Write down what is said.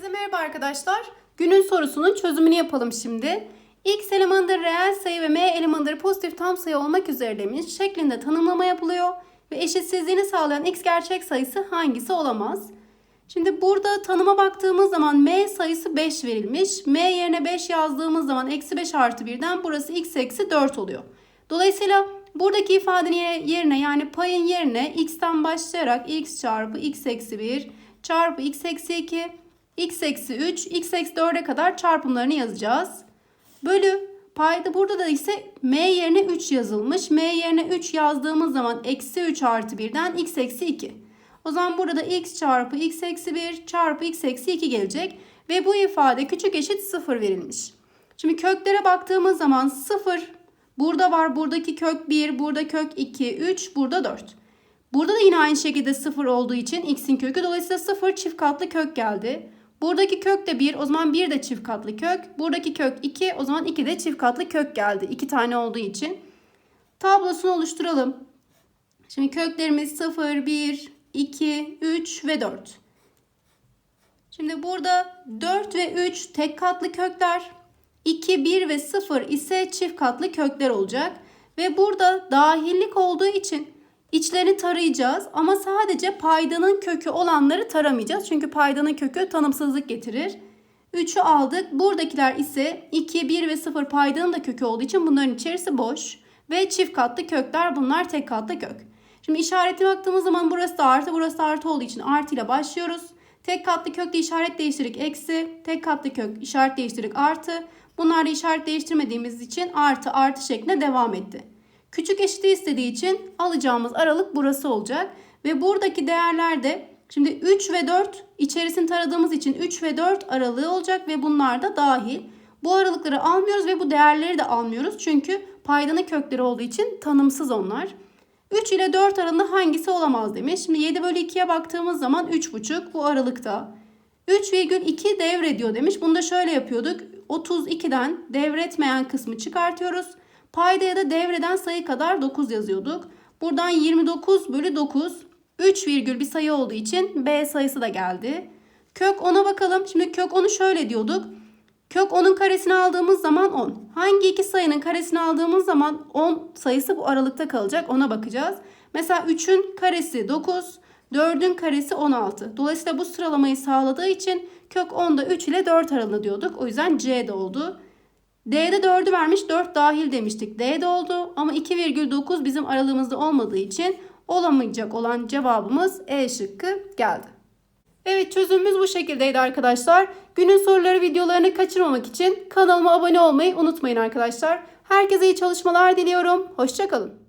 merhaba arkadaşlar. Günün sorusunun çözümünü yapalım şimdi. X elemanları reel sayı ve M elemanları pozitif tam sayı olmak üzere demiş şeklinde tanımlama yapılıyor. Ve eşitsizliğini sağlayan X gerçek sayısı hangisi olamaz? Şimdi burada tanıma baktığımız zaman M sayısı 5 verilmiş. M yerine 5 yazdığımız zaman eksi 5 artı 1'den burası X eksi 4 oluyor. Dolayısıyla buradaki ifadenin yerine yani payın yerine X'ten başlayarak X çarpı X eksi 1 çarpı X eksi 2 x eksi 3, x eksi 4'e kadar çarpımlarını yazacağız. Bölü payda burada da ise m yerine 3 yazılmış. m yerine 3 yazdığımız zaman eksi 3 artı 1'den x eksi 2. O zaman burada x çarpı x eksi 1 çarpı x eksi 2 gelecek. Ve bu ifade küçük eşit 0 verilmiş. Şimdi köklere baktığımız zaman 0 burada var. Buradaki kök 1, burada kök 2, 3, burada 4. Burada da yine aynı şekilde 0 olduğu için x'in kökü. Dolayısıyla 0 çift katlı kök geldi. Buradaki kök de 1 o zaman 1 de çift katlı kök. Buradaki kök 2 o zaman 2 de çift katlı kök geldi. 2 tane olduğu için. Tablosunu oluşturalım. Şimdi köklerimiz 0, 1, 2, 3 ve 4. Şimdi burada 4 ve 3 tek katlı kökler. 2, 1 ve 0 ise çift katlı kökler olacak. Ve burada dahillik olduğu için İçlerini tarayacağız ama sadece paydanın kökü olanları taramayacağız. Çünkü paydanın kökü tanımsızlık getirir. 3'ü aldık. Buradakiler ise 2, 1 ve 0 paydanın da kökü olduğu için bunların içerisi boş. Ve çift katlı kökler bunlar tek katlı kök. Şimdi işareti baktığımız zaman burası da artı burası da artı olduğu için artı ile başlıyoruz. Tek katlı kökle işaret değiştirdik eksi. Tek katlı kök işaret değiştirdik artı. Bunlar da işaret değiştirmediğimiz için artı artı şeklinde devam etti. Küçük eşiti istediği için alacağımız aralık burası olacak. Ve buradaki değerler de şimdi 3 ve 4 içerisini taradığımız için 3 ve 4 aralığı olacak ve bunlar da dahil. Bu aralıkları almıyoruz ve bu değerleri de almıyoruz. Çünkü paydanın kökleri olduğu için tanımsız onlar. 3 ile 4 aralığında hangisi olamaz demiş. Şimdi 7 bölü 2'ye baktığımız zaman 3,5 bu aralıkta. 3,2 devrediyor demiş. Bunu da şöyle yapıyorduk. 32'den devretmeyen kısmı çıkartıyoruz. Payda ya da devreden sayı kadar 9 yazıyorduk. Buradan 29 bölü 9 3 virgül bir sayı olduğu için B sayısı da geldi. Kök 10'a bakalım. Şimdi kök 10'u şöyle diyorduk. Kök 10'un karesini aldığımız zaman 10. Hangi iki sayının karesini aldığımız zaman 10 sayısı bu aralıkta kalacak. Ona bakacağız. Mesela 3'ün karesi 9, 4'ün karesi 16. Dolayısıyla bu sıralamayı sağladığı için kök 10'da 3 ile 4 aralığında diyorduk. O yüzden C de oldu. D'de 4'ü vermiş 4 dahil demiştik. D'de oldu ama 2,9 bizim aralığımızda olmadığı için olamayacak olan cevabımız E şıkkı geldi. Evet çözümümüz bu şekildeydi arkadaşlar. Günün soruları videolarını kaçırmamak için kanalıma abone olmayı unutmayın arkadaşlar. Herkese iyi çalışmalar diliyorum. Hoşçakalın.